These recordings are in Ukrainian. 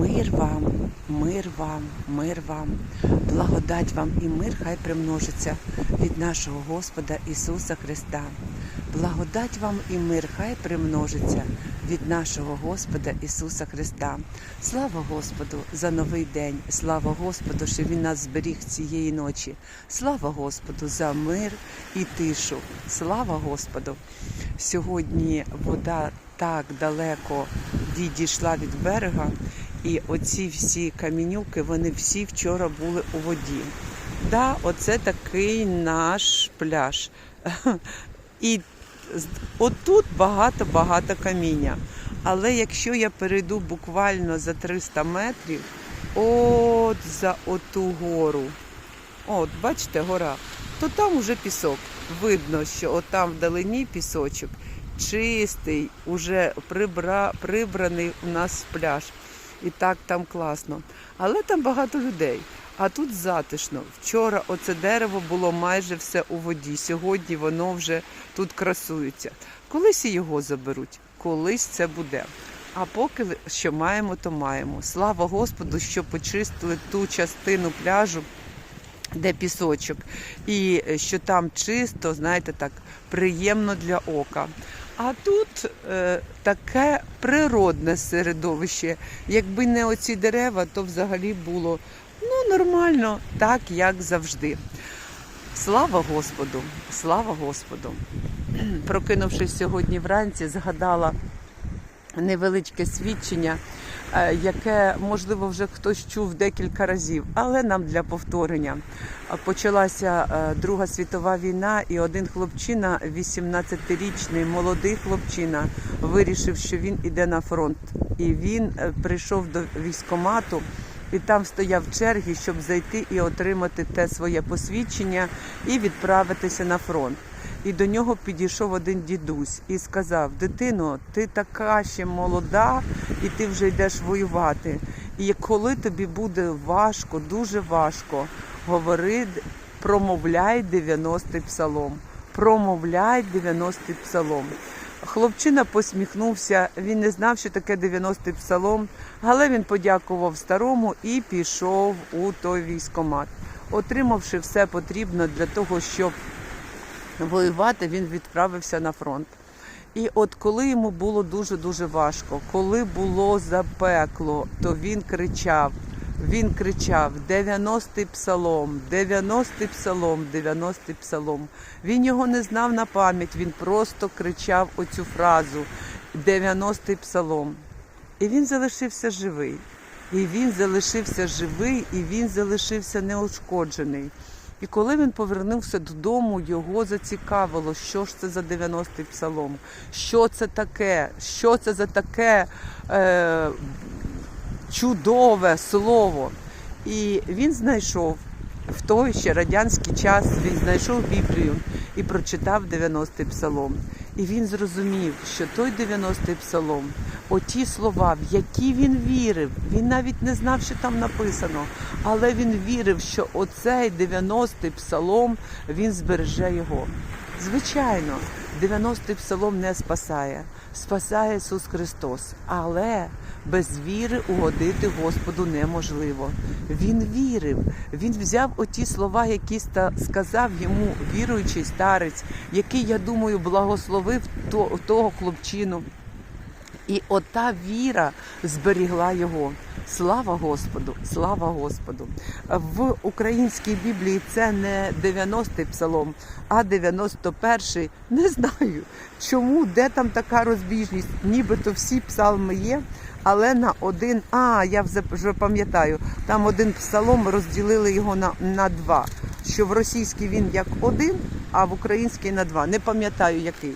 Мир вам, мир вам, мир вам, благодать вам і мир хай примножиться від нашого Господа Ісуса Христа. Благодать вам і мир хай примножиться від нашого Господа Ісуса Христа. Слава Господу за новий день! Слава Господу, що Він нас зберіг цієї ночі. Слава Господу за мир і тишу. Слава Господу! Сьогодні вода так далеко відійшла від берега, і оці всі камінюки, вони всі вчора були у воді. Да, оце такий наш пляж. І отут багато-багато каміння. Але якщо я перейду буквально за 300 метрів, от за оту гору, от, бачите, гора, то там уже пісок. Видно, що от там вдалині пісочок чистий, уже прибра, прибраний у нас пляж. І так там класно. Але там багато людей. А тут затишно. Вчора оце дерево було майже все у воді. Сьогодні воно вже тут красується. Колись і його заберуть, колись це буде. А поки що маємо, то маємо. Слава Господу, що почистили ту частину пляжу, де пісочок, і е, що там чисто, знаєте, так приємно для ока. А тут е, таке природне середовище. Якби не оці дерева, то взагалі було ну, нормально, так як завжди. Слава Господу! Слава Господу! Прокинувшись сьогодні вранці, згадала невеличке свідчення, яке можливо вже хтось чув декілька разів, але нам для повторення. Почалася е, Друга світова війна, і один хлопчина, 18-річний молодий хлопчина, вирішив, що він іде на фронт. І він е, прийшов до військкомату. І там стояв в чергі, щоб зайти і отримати те своє посвідчення і відправитися на фронт. І до нього підійшов один дідусь і сказав: Дитино, ти така ще молода, і ти вже йдеш воювати. І коли тобі буде важко, дуже важко, говори, промовляй 90-й псалом. Промовляй 90-й псалом. Хлопчина посміхнувся, він не знав, що таке 90-й псалом, але він подякував старому і пішов у той військомат, отримавши все потрібно для того, щоб воювати, він відправився на фронт. І от коли йому було дуже-дуже важко, коли було запекло, то він кричав. Він кричав 90-й псалом, 90-й псалом, 90-й псалом. Він його не знав на пам'ять, він просто кричав оцю фразу 90-й псалом. І він залишився живий. І він залишився живий, і він залишився неушкоджений. І коли він повернувся додому, його зацікавило, що ж це за 90-й псалом, що це таке, що це за таке е, чудове слово. І він знайшов в той ще радянський час, він знайшов Біблію і прочитав 90-й псалом. І він зрозумів, що той 90-й псалом, оті слова, в які він вірив, він навіть не знав, що там написано, але він вірив, що оцей 90-й псалом він збереже його. Звичайно, 90-й псалом не спасає, спасає Ісус Христос, але без віри угодити Господу неможливо. Він вірив, він взяв оті слова, які сказав йому віруючий старець, який, я думаю, благословив того хлопчину. І ота віра зберігла його. Слава Господу! Слава Господу! В українській Біблії це не 90-й псалом, а 91-й. Не знаю, чому, де там така розбіжність. Нібито всі псалми є, але на один. А, я вже пам'ятаю, там один псалом розділили його на, на два. Що в російській він як один, а в українській на два. Не пам'ятаю який.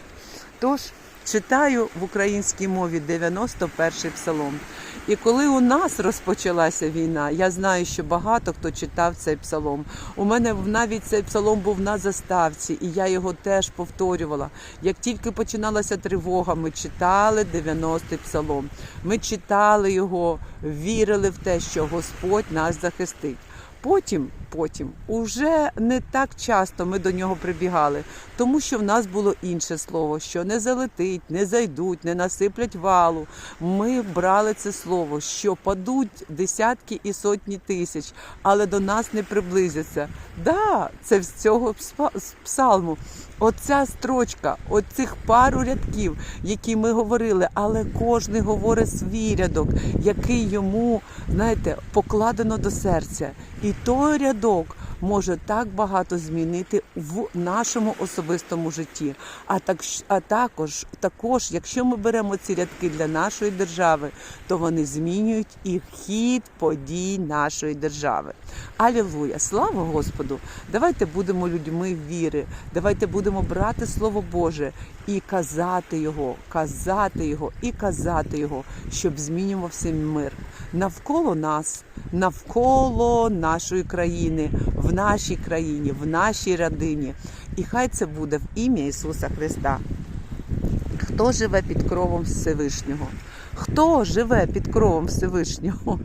Тож читаю в українській мові 91-й псалом. І коли у нас розпочалася війна, я знаю, що багато хто читав цей псалом. У мене навіть цей псалом був на заставці, і я його теж повторювала. Як тільки починалася тривога, ми читали 90-й псалом. Ми читали його, вірили в те, що Господь нас захистить. Потім, потім, уже не так часто ми до нього прибігали, тому що в нас було інше слово, що не залетить, не зайдуть, не насиплять валу. Ми брали це слово, що падуть десятки і сотні тисяч, але до нас не приблизяться. Да, це з цього пса- псалму. Оця строчка, оцих пару рядків, які ми говорили, але кожен говорить свій рядок, який йому, знаєте, покладено до серця. І той рядок може так багато змінити в нашому особистому житті. А так а також, також, якщо ми беремо ці рядки для нашої держави, то вони змінюють і хід подій нашої держави. Алілуя! Слава Господу! Давайте будемо людьми віри, давайте будемо брати Слово Боже і казати його, казати його і казати його, щоб змінювався мир навколо нас, навколо нашої країни, в нашій країні, в нашій родині. І хай це буде в ім'я Ісуса Христа. Хто живе під кровом Всевишнього? Хто живе під кровом Всевишнього?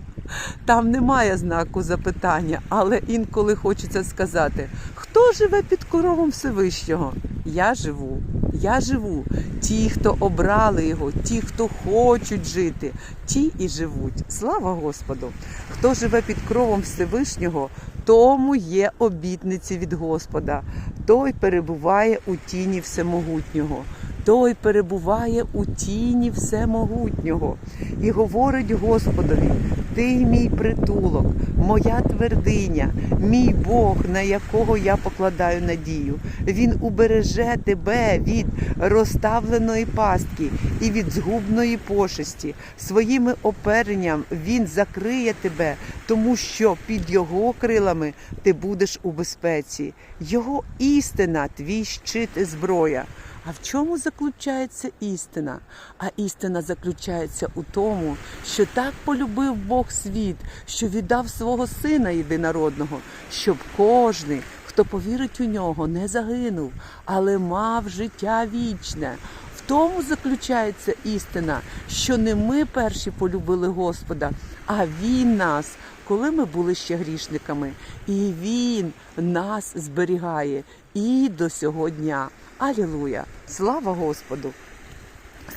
Там немає знаку запитання, але інколи хочеться сказати: хто живе під кровом Всевишнього? Я живу. Я живу. Ті, хто обрали його, ті, хто хочуть жити, ті і живуть. Слава Господу! Хто живе під кровом Всевишнього, тому є обітниці від Господа. Той перебуває у тіні всемогутнього. Той перебуває у тіні всемогутнього і говорить Господові: Ти мій притулок, моя твердиня, мій Бог, на якого я покладаю надію. Він убереже тебе від розставленої пастки і від згубної пошесті. Своїми оперенням він закриє тебе, тому що під його крилами ти будеш у безпеці. Його істина, твій щит і зброя. А в чому заключається істина? А істина заключається у тому, що так полюбив Бог світ, що віддав свого сина єдинородного, щоб кожний, хто повірить у нього, не загинув, але мав життя вічне. В тому заключається істина, що не ми перші полюбили Господа, а Він нас, коли ми були ще грішниками, і Він нас зберігає і до сього дня. Алілуя! Слава Господу!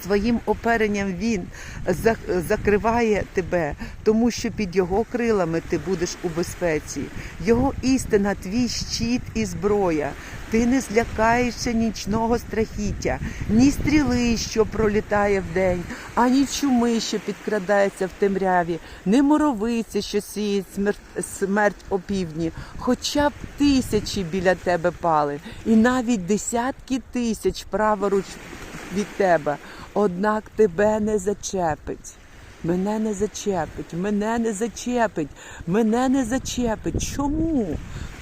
Своїм оперенням він закриває тебе, тому що під його крилами ти будеш у безпеці. Його істина, твій щит і зброя. Ти не злякаєшся нічного страхіття, ні стріли, що пролітає вдень, ані чуми, що підкрадається в темряві, ні моровиці, що сіє смерть, смерть опівдні, хоча б тисячі біля тебе пали, і навіть десятки тисяч праворуч від тебе, однак тебе не зачепить. Мене не зачепить, мене не зачепить, мене не зачепить. Чому?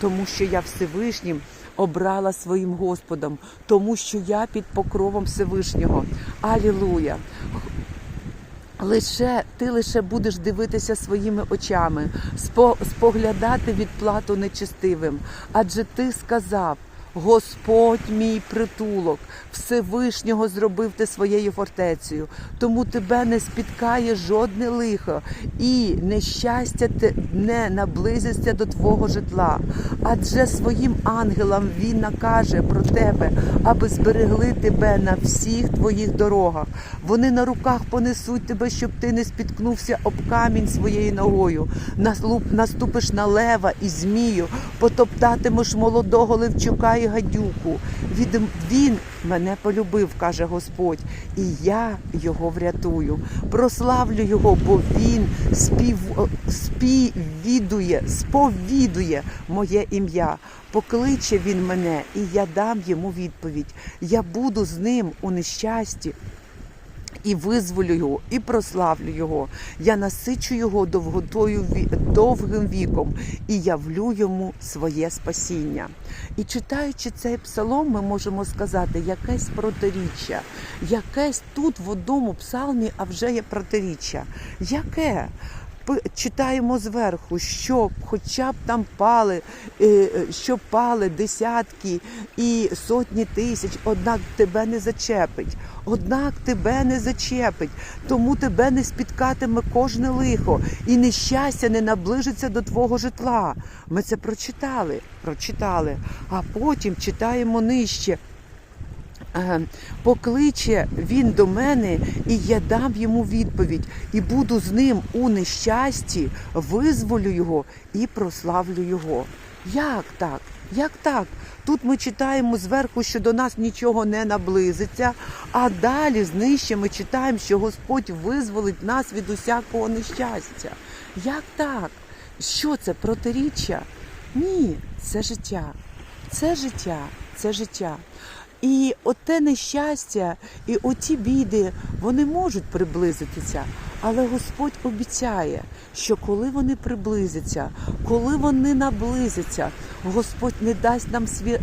Тому що я Всевишнім обрала своїм Господом, тому що я під покровом Всевишнього. Алілуя! Лише ти лише будеш дивитися своїми очами, споглядати відплату нечестивим. Адже ти сказав: Господь мій притулок, Всевишнього зробив ти своєю фортецею, тому тебе не спіткає жодне лихо, і нещастя не наблизиться до твого житла. Адже своїм ангелам він накаже про тебе, аби зберегли тебе на всіх твоїх дорогах. Вони на руках понесуть тебе, щоб ти не спіткнувся об камінь своєю ногою. Наступиш на лева і змію, потоптатимеш молодого левчука і гадюку. Він мене полюбив, каже Господь, і я його врятую. Прославлю його, бо він спів, співвідує, сповідує моє ім'я. Покличе він мене, і я дам йому відповідь. Я буду з ним у нещасті. І визволю його, і прославлю його. Я насичу його довготою довгим віком і явлю йому своє спасіння. І читаючи цей псалом, ми можемо сказати, якесь протиріччя, якесь тут в одному псалмі, а вже є протиріччя. Яке? Читаємо зверху, що хоча б там пали, е, е, що пали десятки і сотні тисяч, однак тебе не зачепить. Однак тебе не зачепить, тому тебе не спіткатиме кожне лихо, і нещастя не наближиться до твого житла. Ми це прочитали, прочитали, а потім читаємо нижче. Покличе він до мене, і я дам йому відповідь, і буду з ним у нещасті, визволю його і прославлю його. Як так? Як так? Тут ми читаємо зверху, що до нас нічого не наблизиться, а далі знижче ми читаємо, що Господь визволить нас від усякого нещастя. Як так? Що це протиріччя? Ні, це життя. Це життя, це життя. І оте нещастя, і оті біди, вони можуть приблизитися. Але Господь обіцяє, що коли вони приблизяться, коли вони наблизяться, Господь не дасть нам сві...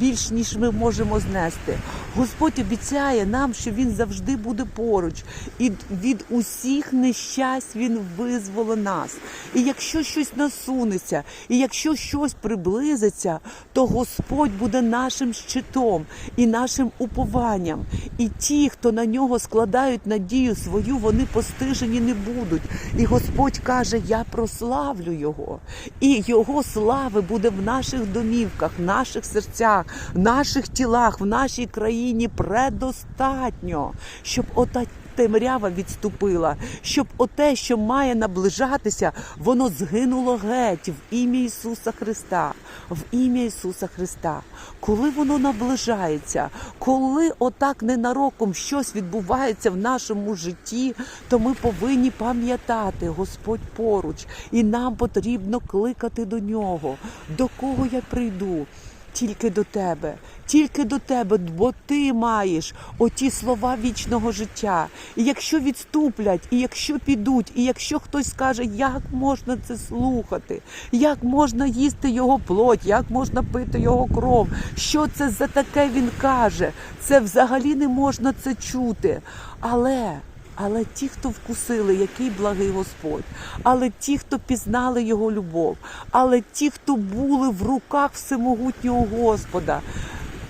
більш ніж ми можемо знести. Господь обіцяє нам, що Він завжди буде поруч, і від усіх нещасть Він визволить нас. І якщо щось насунеться, і якщо щось приблизиться, то Господь буде нашим щитом і нашим упованням. І ті, хто на нього складають надію свою, вони постижені не будуть. І Господь каже: Я прославлю його, і його слави буде в наших домівках, наших серцях, наших тілах, в нашій країні предостатньо, щоб ота темрява відступила, щоб оте, що має наближатися, воно згинуло геть в ім'я Ісуса Христа, в ім'я Ісуса Христа. Коли воно наближається, коли отак ненароком щось відбувається в нашому житті, то ми повинні пам'ятати, Господь поруч, і нам потрібно кликати до нього. До кого я прийду? Тільки до тебе, тільки до тебе, бо ти маєш оті слова вічного життя. І якщо відступлять, і якщо підуть, і якщо хтось скаже, як можна це слухати, як можна їсти його плоть, як можна пити його кров, що це за таке він каже, це взагалі не можна це чути. Але. Але ті, хто вкусили, який благий Господь, але ті, хто пізнали його любов, але ті, хто були в руках всемогутнього Господа,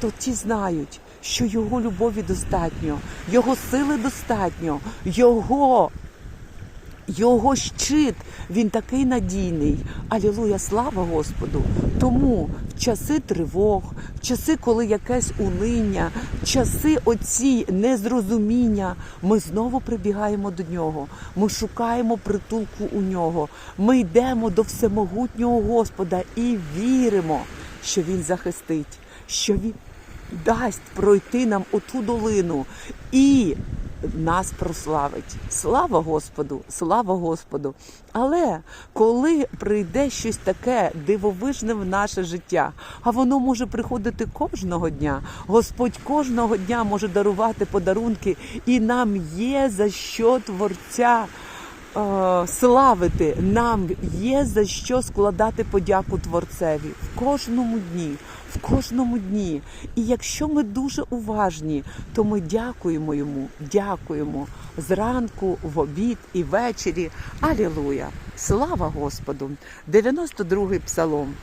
то ті знають, що його любові достатньо, його сили достатньо, його його щит, він такий надійний. Алілуя, слава Господу. Тому в часи тривог, в часи, коли якесь униння, в часи оці незрозуміння, ми знову прибігаємо до нього. Ми шукаємо притулку у нього. Ми йдемо до всемогутнього Господа і віримо, що Він захистить, що Він дасть пройти нам оту долину і нас прославить. Слава Господу, слава Господу. Але коли прийде щось таке дивовижне в наше життя, а воно може приходити кожного дня, Господь кожного дня може дарувати подарунки, і нам є за що творця. е, Славити нам є за що складати подяку Творцеві в кожному дні, в кожному дні. І якщо ми дуже уважні, то ми дякуємо йому, дякуємо зранку, в обід і ввечері. Алілуя! Слава Господу! 92-й псалом.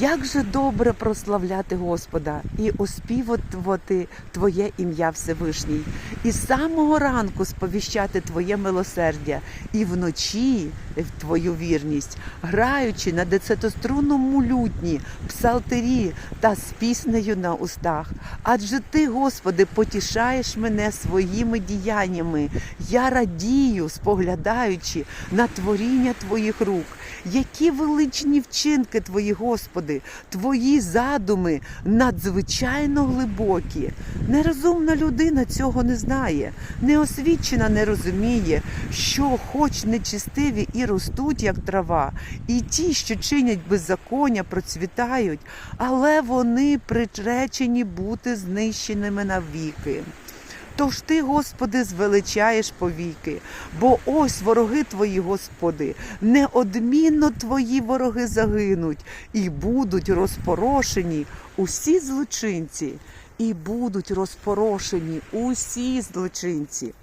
Як же добре прославляти Господа і оспівувати Твоє ім'я Всевишній, і з самого ранку сповіщати Твоє милосердя, і вночі в Твою вірність, граючи на децятострунному лютні, псалтирі та з піснею на устах. Адже Ти, Господи, потішаєш мене своїми діяннями. Я радію, споглядаючи на творіння Твоїх рук. Які величні вчинки Твої, Господи, Твої задуми надзвичайно глибокі. Нерозумна людина цього не знає, неосвічена не розуміє, що, хоч нечистиві і ростуть, як трава, і ті, що чинять беззаконня, процвітають, але вони приречені бути знищеними навіки. Тож ти, Господи, звеличаєш повіки, бо ось вороги твої, Господи, неодмінно твої вороги загинуть, і будуть розпорошені усі злочинці, і будуть розпорошені усі злочинці.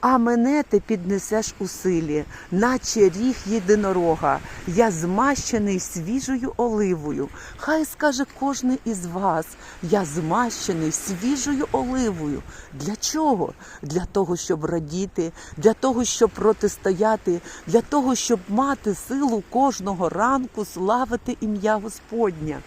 А мене ти піднесеш у силі, наче ріг єдинорога. Я змащений свіжою оливою. Хай скаже кожен із вас, я змащений свіжою оливою. Для чого? Для того, щоб радіти, для того, щоб протистояти, для того, щоб мати силу кожного ранку славити ім'я Господня.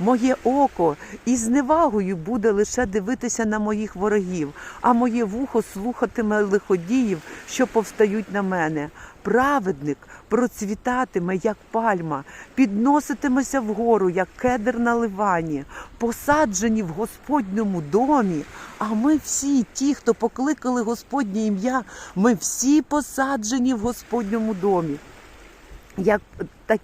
Моє око із зневагою буде лише дивитися на моїх ворогів, а моє вухо слухатиме лиходіїв, що повстають на мене. Праведник процвітатиме, як пальма, підноситимеся вгору, як кедр на ливані, посаджені в Господньому домі. А ми всі, ті, хто покликали Господнє ім'я, ми всі посаджені в Господньому домі як так,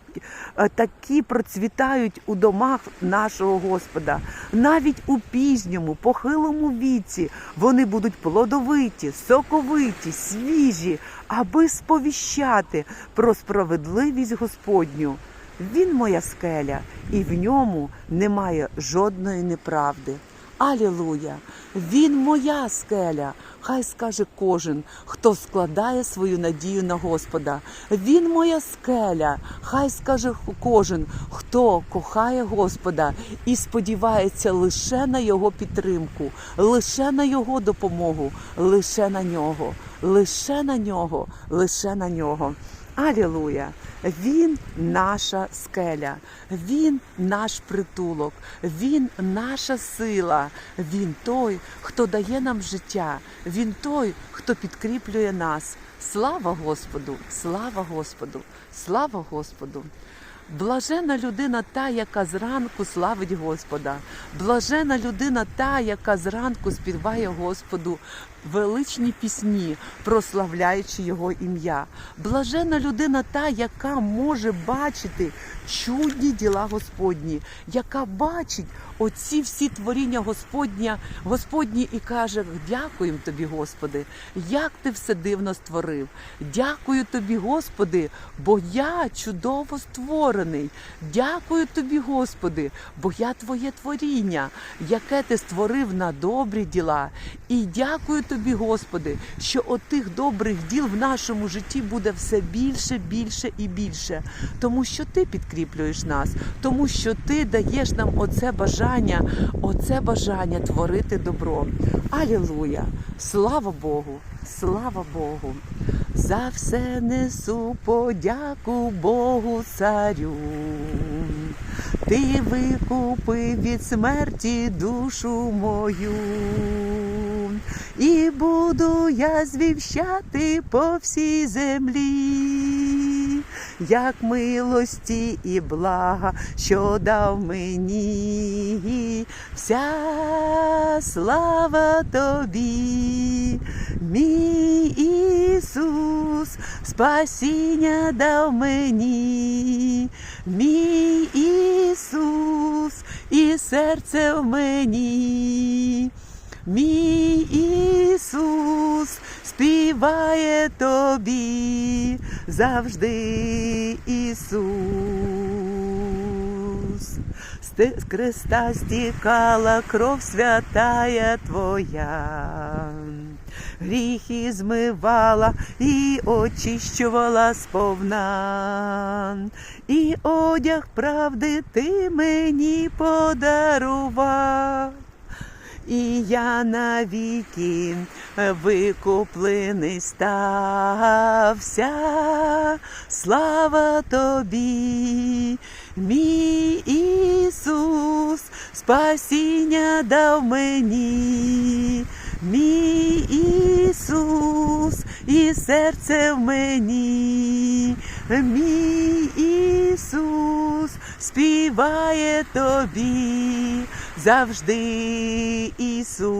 е, такі процвітають у домах нашого Господа. Навіть у пізньому, похилому віці вони будуть плодовиті, соковиті, свіжі, аби сповіщати про справедливість Господню. Він моя скеля, і в ньому немає жодної неправди. Алілуя! Він моя скеля. Хай скаже кожен, хто складає свою надію на Господа. Він моя скеля. Хай скаже кожен, хто кохає Господа і сподівається лише на його підтримку, лише на його допомогу, лише на нього, лише на нього, лише на нього. Алілуя! Він наша скеля, Він наш притулок, Він наша сила, Він той, хто дає нам життя, Він той, хто підкріплює нас. Слава Господу! Слава Господу! Слава Господу! Блажена людина та, яка зранку славить Господа. Блажена людина та, яка зранку співає Господу величні пісні, прославляючи Його ім'я. Блажена людина та, яка може бачити чудні діла Господні, яка бачить оці всі творіння Господня, Господні і каже: Дякуємо тобі, Господи, як ти все дивно створив. Дякую тобі, Господи, бо я чудово створений. Дякую тобі, Господи, бо я твоє творіння, яке ти створив на добрі діла. І дякую тобі, Господи, що отих добрих діл в нашому житті буде все більше, більше і більше, тому що ти підкріплюєш нас, тому що ти даєш нам оце бажання, оце бажання творити добро. Алілуя! Слава Богу! Слава Богу! За все несу подяку Богу царю. Ти викупив від смерті душу мою, і буду я звіщати по всій землі, як милості і блага, що дав мені, вся слава тобі, мій Ісус, спасіння дав мені, мій Ісус, і серце в мені. Мій Ісус співає тобі завжди Ісус. З креста стікала кров святая Твоя, гріхи змивала і очищувала сповна, і одяг правди ти мені подарував. І я навіки викуплений стався, слава тобі, мій Ісус, спасіння дав мені, мій Ісус, і серце в мені, мій Ісус співає тобі завжди Ісус.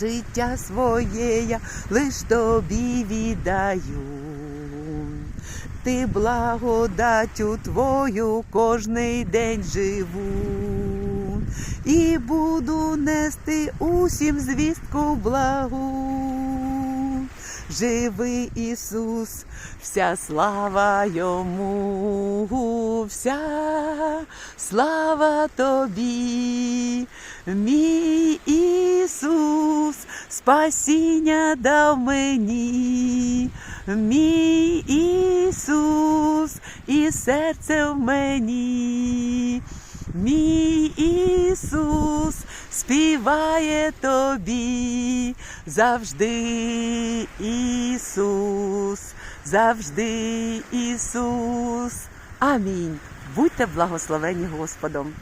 Життя своє я лиш тобі віддаю. Ти благодаттю твою кожний день живу і буду нести усім звістку благу. Живий Ісус, вся слава йому, вся слава тобі, мій Ісус, спасіння дав мені, мій Ісус, і серце в мені. Мій Ісус співає тобі завжди Ісус, завжди Ісус. Амінь. Будьте благословені Господом.